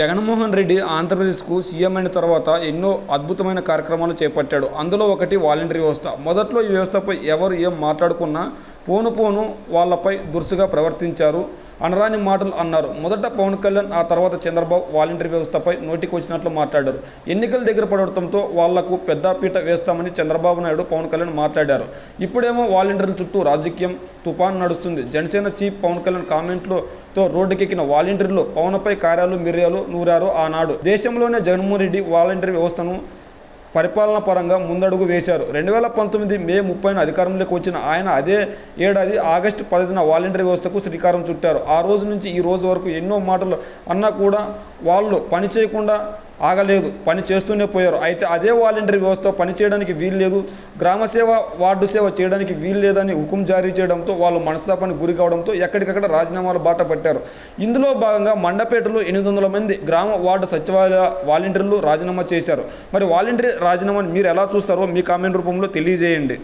జగన్మోహన్ రెడ్డి ఆంధ్రప్రదేశ్కు సీఎం అయిన తర్వాత ఎన్నో అద్భుతమైన కార్యక్రమాలు చేపట్టాడు. అందులో ఒకటి వాలంటరీ వ్యవస్థ. మొదట్లో ఈ వ్యవస్థపై ఎవరు ఏం మాట్లాడుకున్నా పోను పోను వాళ్ళపై దురుసుగా ప్రవర్తించారు. అనరాని మాటలు అన్నారు. మొదట పవన్ కళ్యాణ్ ఆ తర్వాత చంద్రబాబు వాలంటరీ వ్యవస్థపై నోటికి వచ్చినట్లు మాట్లాడారు. ఎన్నికల దగ్గర పడవడంతో వాళ్ళకు పెద్దపీట వేస్తామని చంద్రబాబు నాయుడు పవన్ కళ్యాణ్ మాట్లాడారు. ఇప్పుడేమో వాలంటీర్ల చుట్టూ రాజకీయం తుఫాన్ నడుస్తుంది. జనసేన చీఫ్ పవన్ కళ్యాణ్ కామెంట్లతో రోడ్డుకెక్కిన వాలంటీర్లు పవన్పై కార్యాలు మిర్యాలు నూరారు ఆనాడు. దేశంలోనే జగన్మోహన్ రెడ్డి వాలంటీర్ వ్యవస్థను పరిపాలన పరంగా ముందడుగు వేశారు. రెండు వేల పంతొమ్మిది మే ముప్పైన అధికారంలోకి వచ్చిన ఆయన అదే ఏడాది ఆగస్టు పదిన వాలంటీర్ వ్యవస్థకు శ్రీకారం చుట్టారు. ఆ రోజు నుంచి ఈ రోజు వరకు ఎన్నో మాటలు అన్నా కూడా వాళ్ళు పని చేయకుండా ఆగలేదు పని చేస్తూనే పోయారు. అయితే అదే వాలంటీర్ వ్యవస్థ పని చేయడానికి వీలు లేదు గ్రామ సేవ వార్డు సేవ చేయడానికి వీలు లేదని హుకుం జారీ చేయడంతో వాళ్ళు మనస్తాపానికి గురి కావడంతో ఎక్కడికక్కడ రాజీనామాలు బాట పట్టారు. ఇందులో భాగంగా మండపేటలో ఎనిమిది వందల మంది గ్రామ వార్డు సచివాలయ వాలంటీర్లు రాజీనామా చేశారు. మరి వాలంటీర్ రాజీనామాని మీరు ఎలా చూస్తారో మీ కామెంట్ రూపంలో తెలియజేయండి.